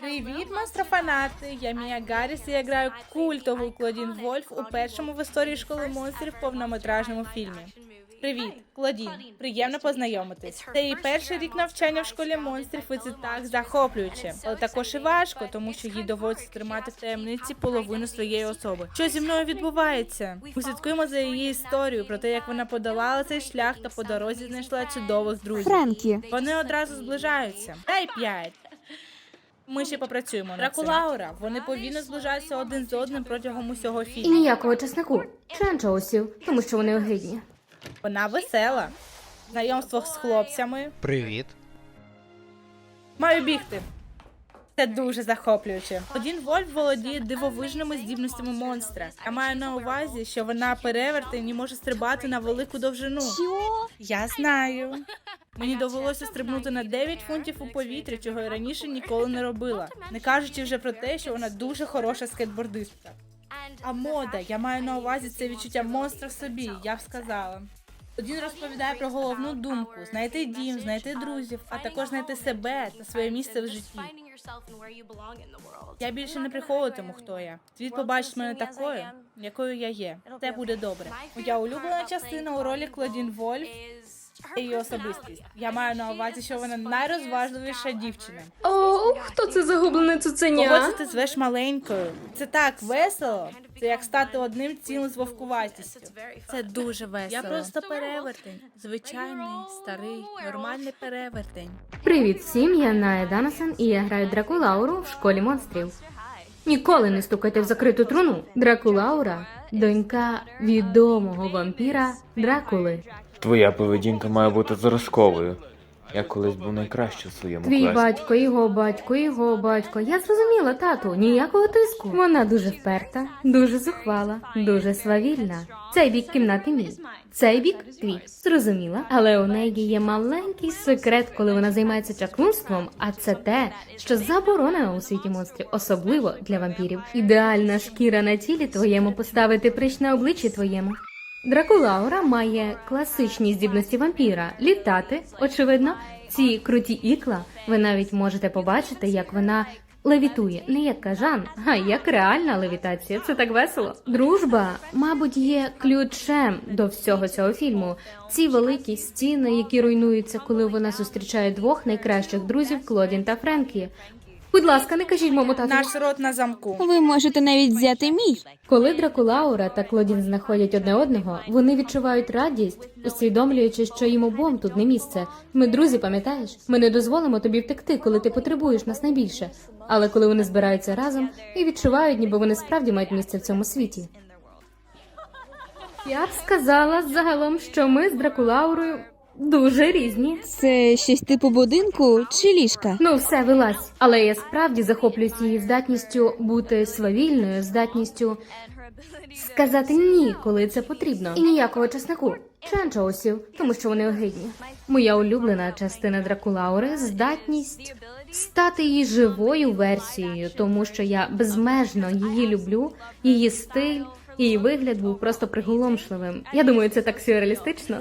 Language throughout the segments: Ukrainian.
Привіт, монстрофанати! Я Мія Гарріс і я граю культову Клодін Вольф у першому в історії школи монстрів повнометражному фільмі. Привіт, Клодін. Приємно познайомитись. Це її перший рік навчання в школі монстрів, і це так захоплююче, але також і важко, тому що їй доводиться тримати в таємниці половину своєї особи. Що зі мною відбувається? Ми слідкуємо за її історією про те, як вона подолала цей шлях та по дорозі знайшла чудових друзів. Френкі, Вони одразу зближаються. Дай п'ять. Ми ще попрацюємо. на цим. Лаура, вони повільно зближаються один з одним протягом усього І фільму. ніякого чеснику, чи анчоусів, тому що вони огидні. Вона весела. Знайомство з хлопцями. Привіт. Маю бігти. Це дуже захоплююче. Один Вольф володіє дивовижними здібностями монстра. Я маю на увазі, що вона перевертень і може стрибати на велику довжину. що? Я знаю. Мені довелося стрибнути на 9 фунтів у повітря, чого я раніше ніколи не робила. Не кажучи вже про те, що вона дуже хороша скейтбордистка. А мода, я маю на увазі це відчуття монстра в собі, я б сказала. Один розповідає про головну думку: знайти дім, знайти друзів, а також знайти себе та своє місце в житті. Я більше не приховуватиму, хто я. Світ побачить мене такою, якою я є. Це буде добре. Моя улюблена частина у ролі Клодін Вольф є її особистість. Я маю на увазі, що вона найрозважливіша дівчина. О, хто це загублене Кого це цуценя? ти звеш маленькою? Це так весело. Це як стати одним цілим з вовкуватістю. Це дуже весело. Я просто перевертень. Звичайний, старий, нормальний перевертень. Привіт всім, я Ная Данасан і я граю Дракулауру в школі монстрів. Ніколи не стукайте в закриту труну. Дракулаура донька відомого вампіра Дракули. Твоя поведінка має бути зразковою. Я колись був найкращий у своєму Твій класі. батько, його батько, його батько. Я зрозуміла, тату, ніякого тиску. Вона дуже вперта, дуже зухвала, дуже свавільна. Цей бік кімнати мій. Цей бік твій. Зрозуміла. Але у неї є маленький секрет, коли вона займається чаклунством, а це те, що заборонено у світі монстрів, особливо для вампірів. Ідеальна шкіра на тілі твоєму поставити прищ на обличчі твоєму. Дракулаура має класичні здібності вампіра літати, очевидно, ці круті ікла. Ви навіть можете побачити, як вона левітує, не як кажан, а як реальна левітація. Це так весело. Дружба, мабуть, є ключем до всього цього фільму. Ці великі стіни, які руйнуються, коли вона зустрічає двох найкращих друзів Клодін та Френкі. Будь ласка, не кажіть моєму тату. Наш рот на замку. Ви можете навіть взяти мій. Коли Дракулаура та Клодін знаходять одне одного, вони відчувають радість, усвідомлюючи, що їм обом тут не місце. Ми друзі, пам'ятаєш? Ми не дозволимо тобі втекти, коли ти потребуєш нас найбільше. Але коли вони збираються разом і відчувають, ніби вони справді мають місце в цьому світі. Я б сказала загалом, що ми з Дракулаурою дуже різні. Це щось типу будинку чи ліжка? Ну, все, вилазь. Але я справді захоплююсь її здатністю бути свавільною, здатністю сказати ні, коли це потрібно. І ніякого чеснику. Чи анчоусів, тому що вони огидні. Моя улюблена частина Дракулаури здатність стати її живою версією, тому що я безмежно її люблю, її стиль, її вигляд був просто приголомшливим. Я думаю, це так сюрреалістично.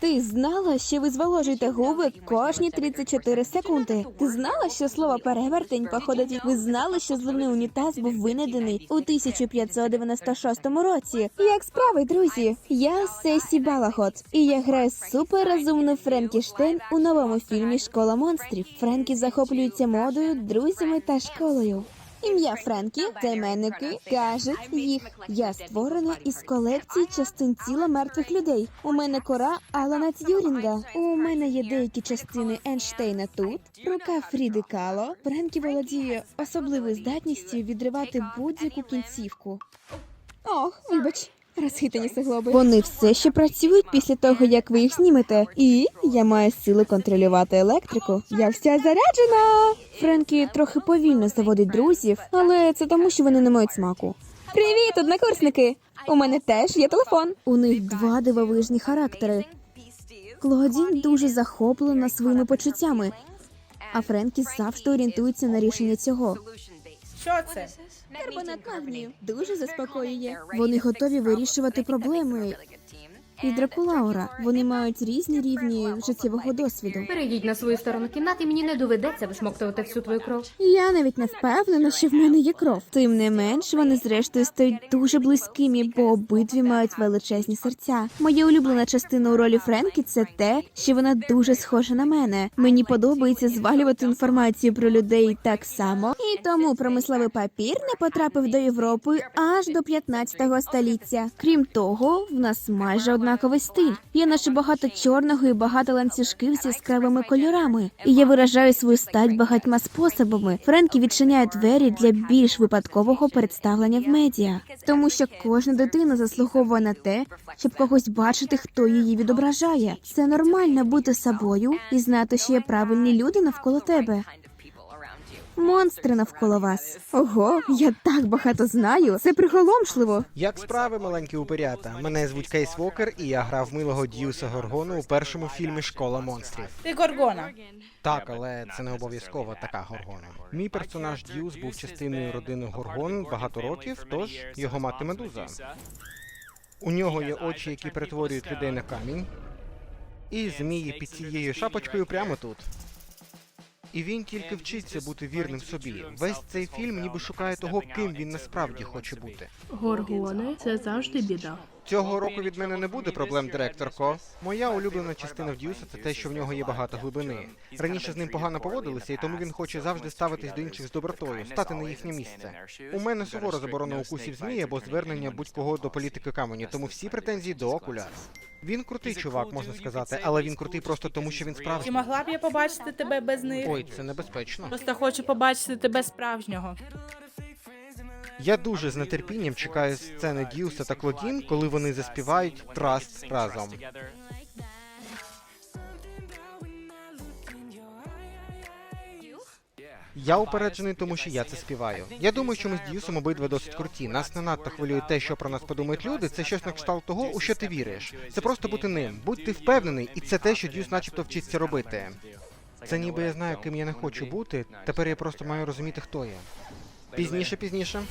Ти знала, що ви зволожуєте губи кожні 34 секунди? Ти знала, що слово перевертень походить? Ви знали, що зливний унітаз був винайдений у 1596 році? Як справи, друзі? Я Сесі Балахот, і я граю суперрозумну Френкі Штейн у новому фільмі Школа монстрів. Френкі захоплюється модою, друзями та школою. Ім'я Френкі, займенники кажуть їх. Я створена із колекції частин тіла мертвих людей. У мене кора Алана Т'юрінга. У мене є деякі частини Енштейна тут. Рука Фріди Кало. Френкі володіє особливою здатністю відривати будь-яку кінцівку. Ох, вибач. Розхитані суглоби. Вони все ще працюють після того, як ви їх знімете. І я маю сили контролювати електрику. Я вся заряджена. Френкі трохи повільно заводить друзів, але це тому, що вони не мають смаку. Привіт, однокурсники! У мене теж є телефон. У них два дивовижні характери. Клодін дуже захоплена своїми почуттями, а Френкі завжди орієнтується на рішення цього. Що це? Карбонат магнію дуже заспокоює. Вони готові вирішувати проблеми і Дракулаура. Вони мають різні рівні життєвого досвіду. Перейдіть на свою сторону кімнати, мені не доведеться висмоктувати всю твою кров. Я навіть не впевнена, що в мене є кров. Тим не менш, вони зрештою стають дуже близькими, бо обидві мають величезні серця. Моя улюблена частина у ролі Френкі це те, що вона дуже схожа на мене. Мені подобається звалювати інформацію про людей так само, і тому промисловий папір не потрапив до Європи аж до 15 століття. Крім того, в нас майже однаковий стиль. Є наче багато чорного і багато ланцюжків з яскравими кольорами. І я виражаю свою стать багатьма способами. Френкі відчиняє двері для більш випадкового представлення в медіа, тому що кожна дитина заслуговує на те, щоб когось бачити, хто її відображає. Це нормально бути собою і знати, що є правильні люди навколо тебе. Монстри навколо вас. Ого, я так багато знаю. Це приголомшливо. Як справи, маленькі уперята? Мене звуть Кейс Вокер, і я грав милого Дьюса Горгону у першому фільмі Школа монстрів. Ти Горгона. Так, але це не обов'язково така Горгона. Мій персонаж Дьюс був частиною родини Горгон багато років, тож його мати Медуза. У нього є очі, які перетворюють людей на камінь, і змії під цією шапочкою прямо тут. І він тільки вчиться бути вірним собі. Весь цей фільм ніби шукає того, ким він насправді хоче бути. Горгони це завжди біда. Цього року від мене не буде проблем, директорко. Моя улюблена частина в Дьюса це те, що в нього є багато глибини. Раніше з ним погано поводилися, і тому він хоче завжди ставитись до інших з добротою, стати на їхнє місце. У мене суворо заборона укусів змії або звернення будь-кого до політики камені, тому всі претензії до окуляр. Він крутий чувак, можна сказати, але він крутий просто тому, що він Чи справжній. могла б я побачити тебе без них? Ой, це небезпечно. Просто хочу побачити тебе справжнього. Я дуже з нетерпінням чекаю сцени Дьюса та Клодін, коли вони заспівають Траст разом. Я упереджений, тому що я це співаю. Я думаю, що ми з Дьюсом обидва досить круті. Нас не надто хвилює те, що про нас подумають люди. Це щось на кшталт того, у що ти віриш. Це просто бути ним. Будь ти впевнений, і це те, що Дьюс начебто вчиться робити. Це ніби я знаю, ким я не хочу бути. Тепер я просто маю розуміти, хто я. Пізніше, пізніше.